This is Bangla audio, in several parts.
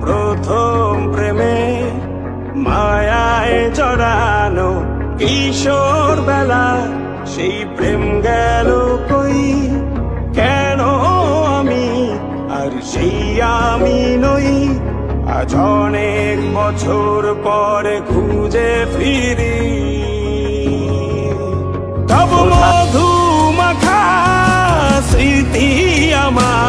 প্রথম প্রেমে মায়ায় জড়ানো কিশোর বেলা সেই প্রেম গেল কই? কেন আমি আর সেই আমি নই? আজ অনেক বছর পরে খুঁজে ফিরি। তব মধু মাখা স্মৃতি আমার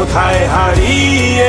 কোথায় হারিয়ে